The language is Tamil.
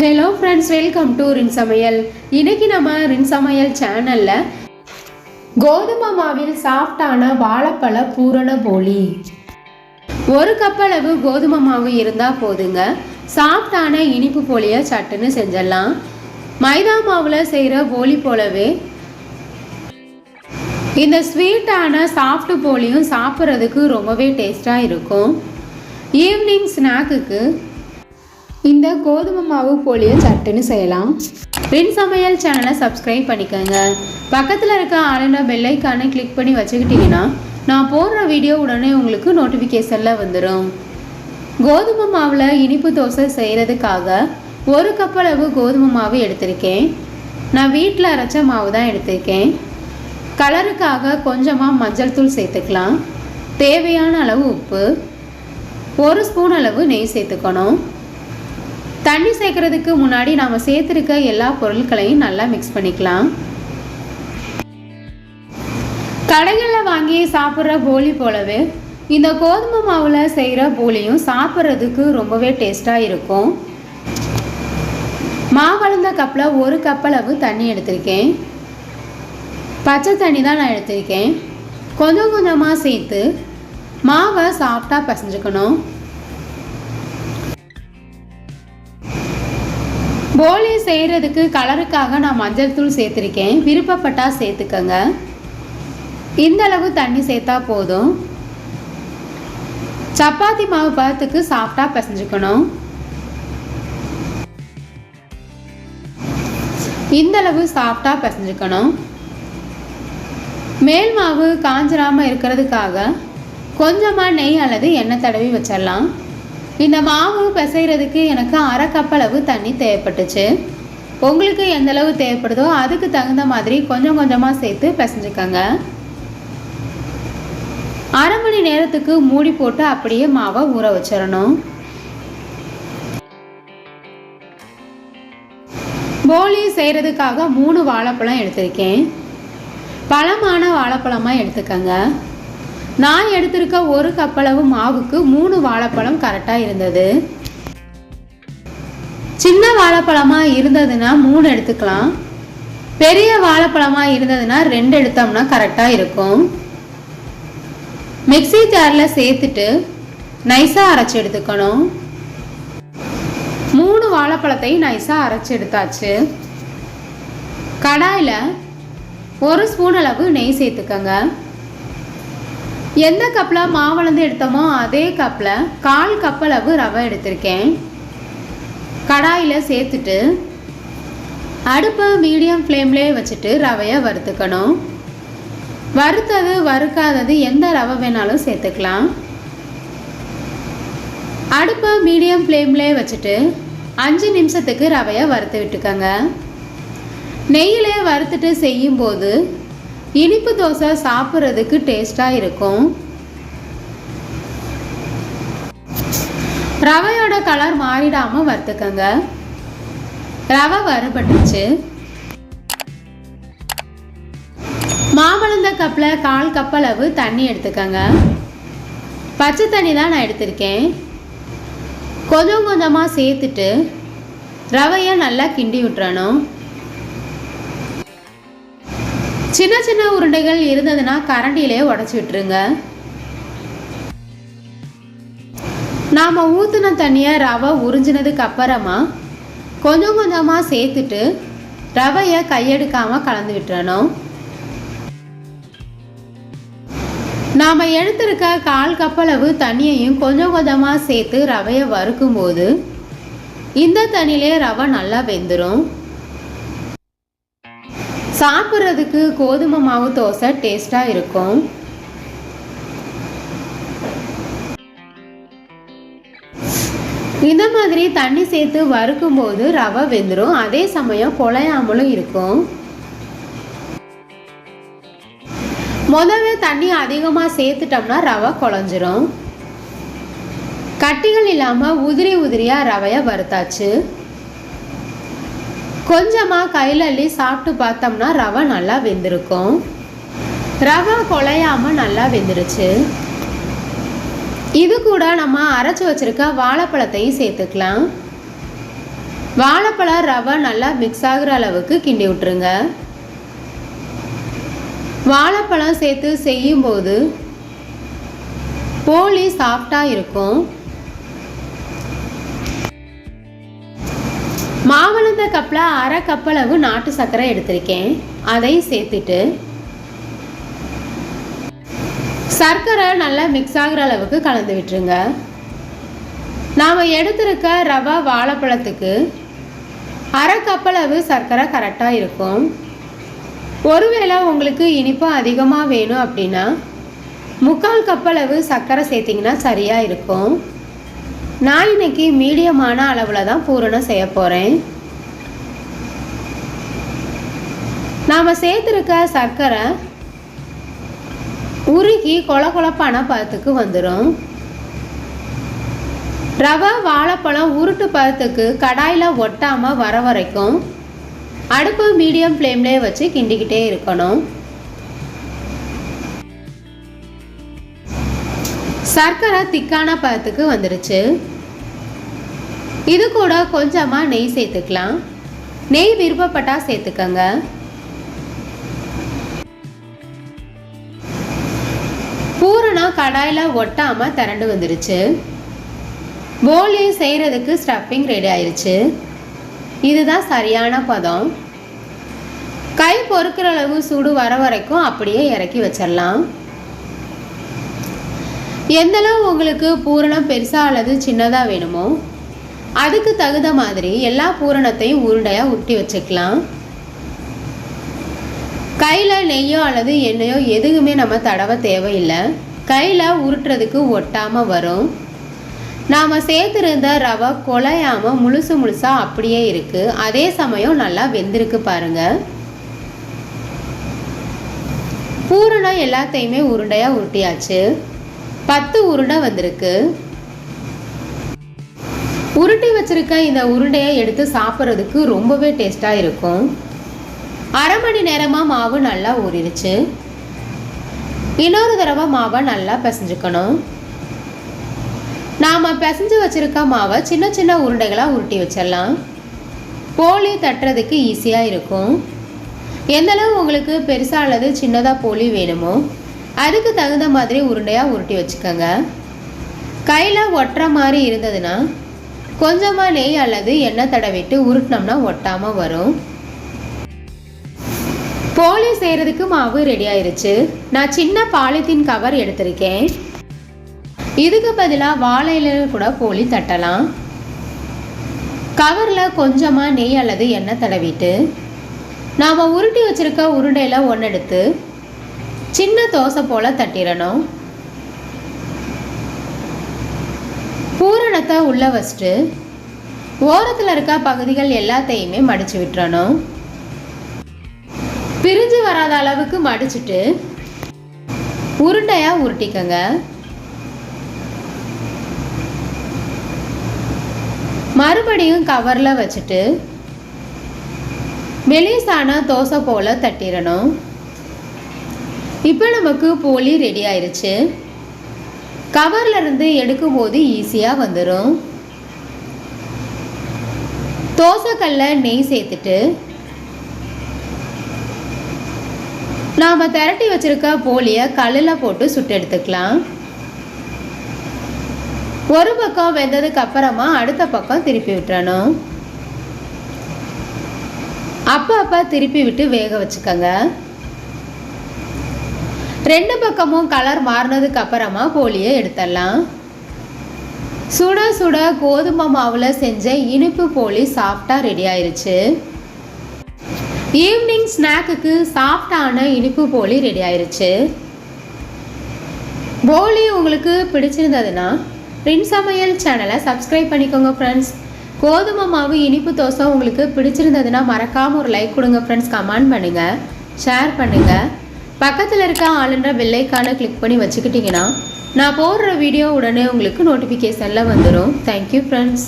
ஹலோ ஃப்ரெண்ட்ஸ் வெல்கம் டு ரின் சமையல் இன்னைக்கு நம்ம ரின் சமையல் சேனலில் கோதுமை மாவில் சாஃப்டான வாழைப்பழ பூரண போலி. ஒரு கப் அளவு கோதுமை மாவு இருந்தால் போதுங்க. சாஃப்டான இனிப்பு போலியை சட்டுன்னு செஞ்சிடலாம். மைதா மாவில் செய்கிற போலி போலவே இந்த ஸ்வீட்டான சாஃப்ட் போலியும் சாப்பிட்றதுக்கு ரொம்பவே டேஸ்ட்டாக இருக்கும். ஈவினிங் ஸ்நாக்குக்கு இந்த கோதுமை மாவு போலியை சட்டுன்னு செய்யலாம். பின் சமையல் சேனலை சப்ஸ்கிரைப் பண்ணிக்கோங்க. பக்கத்தில் இருக்க ஆளுநர் பெல்லைக்கானை கிளிக் பண்ணி வச்சுக்கிட்டிங்கன்னா நான் போடுற வீடியோ உடனே உங்களுக்கு நோட்டிஃபிகேஷனில் வந்துடும் கோதுமை மாவில் இனிப்பு தோசை செய்கிறதுக்காக ஒரு கப் அளவு கோதுமை மாவு எடுத்திருக்கேன். நான் வீட்டில் அரைச்ச மாவு தான் எடுத்திருக்கேன். கலருக்காக கொஞ்சமாக மஞ்சள் தூள் சேர்த்துக்கலாம். தேவையான அளவு உப்பு ஒரு ஸ்பூன் அளவு நெய் சேர்த்துக்கணும். தண்ணி சேர்க்கறதுக்கு முன்னாடி நாம் சேர்த்துருக்க எல்லா பொருட்களையும் நல்லா மிக்ஸ் பண்ணிக்கலாம். கடைகளில் வாங்கி சாப்பிட்ற போலி போலவே இந்த கோதுமை மாவில் செய்கிற போலியும் சாப்பிட்றதுக்கு ரொம்பவே டேஸ்ட்டாக இருக்கும். மாவளந்த கப்பில் ஒரு கப் அளவு தண்ணி எடுத்திருக்கேன். பச்சை தண்ணி தான் நான் எடுத்திருக்கேன். கொஞ்சம் கொஞ்சமாக சேர்த்து மாவை சாஃப்டாக பசைஞ்சுக்கணும். போலி செய்கிறதுக்கு கலருக்காக நான் மஞ்சள் தூள் சேர்த்துருக்கேன். விருப்பப்பட்டால் சேர்த்துக்கோங்க. இந்த அளவு தண்ணி சேர்த்தா போதும். சப்பாத்தி மாவு பதத்துக்கு சாஃப்டாக பிசைஞ்சுக்கணும். இந்த அளவு சாஃப்டாக பிசைஞ்சுக்கணும். மேல் மாவு காஞ்சிராமல் இருக்கிறதுக்காக கொஞ்சமாக நெய் அல்லது எண்ணெய் தடவி வச்சிடலாம். இந்த மாவு பிசைகிறதுக்கு எனக்கு அரை கப் அளவு தண்ணி தேவைப்பட்டுச்சு. உங்களுக்கு எந்தளவு தேவைப்படுதோ அதுக்கு தகுந்த மாதிரி கொஞ்சம் கொஞ்சமாக சேர்த்து பிசைஞ்சுக்கோங்க. அரை மணி நேரத்துக்கு மூடி போட்டு அப்படியே மாவை ஊற வச்சிடணும். போலி செய்கிறதுக்காக மூணு வாழைப்பழம் எடுத்திருக்கேன். பழமான வாழைப்பழமாக எடுத்துக்கோங்க. நான் எடுத்திருக்க ஒரு கப்பளவு மாவுக்கு மூணு வாழைப்பழம் கரெக்டாக இருந்தது. சின்ன வாழைப்பழமாக இருந்ததுன்னா மூணு எடுத்துக்கலாம். பெரிய வாழைப்பழமாக இருந்ததுன்னா ரெண்டு எடுத்தோம்னா கரெக்டாக இருக்கும். மிக்ஸி ஜாரில் சேர்த்துட்டு நைஸாக அரைச்சி எடுத்துக்கணும். மூணு வாழைப்பழத்தையும் நைஸாக அரைச்சி எடுத்தாச்சு. கடாயில் ஒரு ஸ்பூன் அளவு நெய் சேர்த்துக்கங்க. எந்த கப்பில் மாவளந்து எடுத்தோமோ அதே கப்பில் கால் கப்பளவு ரவை எடுத்திருக்கேன். கடாயில் சேர்த்துட்டு அடுப்பை மீடியம் ஃப்ளேம்லேயே வச்சுட்டு ரவையை வறுத்துக்கணும். வறுத்தது வறுக்காதது எந்த ரவை வேணாலும் சேர்த்துக்கலாம். அடுப்பை மீடியம் ஃப்ளேம்லேயே வச்சுட்டு அஞ்சு நிமிஷத்துக்கு ரவையை வறுத்து விட்டுக்கோங்க. நெய்யிலே வறுத்துட்டு செய்யும்போது இனிப்பு தோசை சாப்பிட்றதுக்கு டேஸ்ட்டாக இருக்கும். ரவையோட கலர் மாறிடாமல் வறுத்துக்கங்க. ரவை வறுபட்டுச்சு மாமளந்த கப்பில் கால் கப் அளவு தண்ணி எடுத்துக்கங்க. பச்சை தண்ணி தான் நான் எடுத்திருக்கேன். கொஞ்சம் கொஞ்சமாக சேர்த்துட்டு ரவையை நல்லா கிண்டி விட்டுறணும். சின்ன சின்ன உருண்டைகள் இருந்ததுன்னா கரண்டியிலே உடச்சி விட்டுருங்க. நாம் ஊற்றின தண்ணியை ரவை உறிஞ்சினதுக்கு அப்புறமா கொஞ்சம் கொஞ்சமாக சேர்த்துட்டு ரவையை கையெடுக்காமல் கலந்து விட்டுறணும். நாம் எடுத்திருக்க கால் கப்பளவு தண்ணியையும் கொஞ்சம் கொஞ்சமாக சேர்த்து ரவையை வறுக்கும்போது இந்த தண்ணியிலே ரவை நல்லா வெந்துடும் சாப்பிட்றதுக்கு கோதுமை மாவு தோசை டேஸ்ட்டாக இருக்கும். இந்த மாதிரி தண்ணி சேர்த்து வறுக்கும் போது ரவை வெந்துடும் அதே சமயம் குழையாமலும் இருக்கும். முதல்ல தண்ணி அதிகமாக சேர்த்துட்டோம்னா ரவை குழஞ்சிரும். கட்டிகள் இல்லாமல் உதிரி உதிரியாக ரவையை வறுத்தாச்சு. கொஞ்சமாக கையில் அள்ளி சாப்பிட்டு பார்த்தோம்னா ரவை நல்லா வெந்திருக்கும். ரவை குழையாமல் நல்லா வெந்துருச்சு. இது கூட நம்ம அரைச்சி வச்சிருக்க வாழைப்பழத்தையும் சேர்த்துக்கலாம். வாழைப்பழம் ரவை நல்லா மிக்ஸ் ஆகுற அளவுக்கு கிண்டி விட்டுருங்க. வாழைப்பழம் சேர்த்து செய்யும்போது போலி சாஃப்டாக இருக்கும். மாவளந்த கப்பில் அரை கப்பளவு நாட்டு சர்க்கரை எடுத்திருக்கேன். அதையும் சேர்த்துட்டு சர்க்கரை நல்லா மிக்ஸ் ஆகுற அளவுக்கு கலந்து விட்டுருங்க. நாம் எடுத்திருக்க ரவா வாழைப்பழத்துக்கு அரை கப்பளவு சர்க்கரை கரெக்டாக இருக்கும். ஒருவேளை உங்களுக்கு இனிப்பு அதிகமாக வேணும் அப்படின்னா முக்கால் கப்பளவு சர்க்கரை சேர்த்திங்கன்னா சரியாக இருக்கும். நான் இன்னைக்கு மீடியமான அளவில் தான் பூரணம் செய்ய போகிறேன் நாம் சேர்த்துருக்க சர்க்கரை உருகி கொல கொலப்பான பதத்துக்கு வந்துடும் ரவை வாழைப்பழம் உருட்டு பதத்துக்கு கடாயில் ஒட்டாமல் வர வரைக்கும் அடுப்பு மீடியம் ஃப்ளேம்லேயே வச்சு கிண்டிக்கிட்டே இருக்கணும். சர்க்கரை திக்கான பதத்துக்கு வந்துடுச்சு இது கூட கொஞ்சமாக நெய் சேர்த்துக்கலாம். நெய் விருப்பப்பட்டால் சேர்த்துக்கங்க. பூரணம் கடாயில் ஒட்டாமல் திரண்டு வந்துடுச்சு போலி செய்கிறதுக்கு ஸ்டஃபிங் ரெடி ஆயிடுச்சு இதுதான் சரியான பதம். கை பொறுக்கிற அளவு சூடு வர வரைக்கும் அப்படியே இறக்கி வச்சிடலாம் எந்தளவு உங்களுக்கு பூரணம் பெருசாக அல்லது சின்னதாக வேணுமோ அதுக்கு தகுந்த மாதிரி எல்லா பூரணத்தையும் உருண்டையாக உருட்டி வச்சுக்கலாம். கையில் நெய்யோ அல்லது எண்ணெயோ எதுவுமே நம்ம தடவை தேவையில்லை. கையில் உருட்டுறதுக்கு ஒட்டாமல் வரும். நாம் சேர்த்துருந்த ரவை குலையாமல் முழுசு முழுசாக அப்படியே இருக்குது அதே சமயம் நல்லா வெந்திருக்கு பாருங்கள் பூரணம் எல்லாத்தையுமே உருண்டையாக உருட்டியாச்சு. பத்து உருண்டை வந்திருக்கு. உருட்டி வச்சிருக்க இந்த உருண்டையை எடுத்து சாப்பிட்றதுக்கு ரொம்பவே டேஸ்ட்டாக இருக்கும். அரை மணி நேரமாக மாவு நல்லா ஊறிடுச்சு. இன்னொரு தடவை மாவை நல்லா பிசைஞ்சுக்கணும். நாம் பிசைஞ்சு வச்சுருக்க மாவை சின்ன சின்ன உருண்டைகளாக உருட்டி வச்சிடலாம். போலி தட்டுறதுக்கு ஈஸியாக இருக்கும். எந்தளவு உங்களுக்கு பெருசாக அல்லது சின்னதாக போலி வேணுமோ அதுக்கு தகுந்த மாதிரி உருண்டையாக உருட்டி வச்சுக்கோங்க. கையில் ஒட்டுற மாதிரி இருந்ததுன்னா கொஞ்சமாக நெய் அல்லது எண்ணெய் தடவிட்டு உருட்டினோம்னா ஒட்டாமல் வரும். போலி செய்கிறதுக்கு மாவு ரெடி ஆயிருச்சு. நான் சின்ன பாலித்தீன் கவர் எடுத்திருக்கேன். இதுக்கு பதிலாக வாழையில கூட போலி தட்டலாம். கவரில் கொஞ்சமாக நெய் அல்லது எண்ணெய் தடவிட்டு நாம் உருட்டி வச்சுருக்க உருண்டையில் ஒன்று எடுத்து சின்ன தோசை போல் தட்டிடணும். பூரணத்தை உள்ளே வச்சுட்டு ஓரத்தில் இருக்க பகுதிகள் எல்லாத்தையுமே மடித்து விட்டுறணும். பிரிஞ்சு வராத அளவுக்கு மடிச்சுட்டு உருண்டையாக உருட்டிக்கங்க. மறுபடியும் கவரில் வச்சுட்டு மெலிசான தோசை போல் தட்டிடணும். இப்போ நமக்கு போலி ரெடி ஆயிடுச்சு கவர்லேருந்து எடுக்கும் எடுக்கும்போது ஈஸியாக வந்துடும் தோசைக்கல்ல நெய் சேர்த்துட்டு நாம் திரட்டி வச்சுருக்க போலியை கல்லில் போட்டு சுட்டு எடுத்துக்கலாம். ஒரு பக்கம் வெந்ததுக்கு அப்புறமா அடுத்த பக்கம் திருப்பி விட்டுறணும். அப்போ அப்போ திருப்பி விட்டு வேக வச்சுக்கோங்க. ரெண்டு பக்கமும் கலர் மாறினதுக்கு அப்புறமா போலியை எடுத்துடலாம். சுட சுட கோதுமை மாவில் செஞ்ச இனிப்பு போலி சாஃப்டாக ரெடி ஆயிருச்சு. ஈவினிங் ஸ்நாக்குக்கு சாஃப்டான இனிப்பு போலி ரெடி ஆயிருச்சு. போலி உங்களுக்கு பிடிச்சிருந்ததுன்னா ரின் சமையல் சேனலை சப்ஸ்கிரைப் பண்ணிக்கோங்க ஃப்ரெண்ட்ஸ் கோதுமை மாவு இனிப்பு தோசை உங்களுக்கு பிடிச்சிருந்ததுன்னா மறக்காமல் ஒரு லைக் கொடுங்க ஃப்ரெண்ட்ஸ் கமெண்ட் பண்ணுங்கள் ஷேர் பண்ணுங்கள் பக்கத்தில் இருக்க ஆளுன்ற பெல்லைக்கான கிளிக் பண்ணி வச்சுக்கிட்டிங்கன்னா நான் போடுற வீடியோ உடனே உங்களுக்கு நோட்டிஃபிகேஷனில் வந்துடும் தேங்க்யூ ஃப்ரெண்ட்ஸ்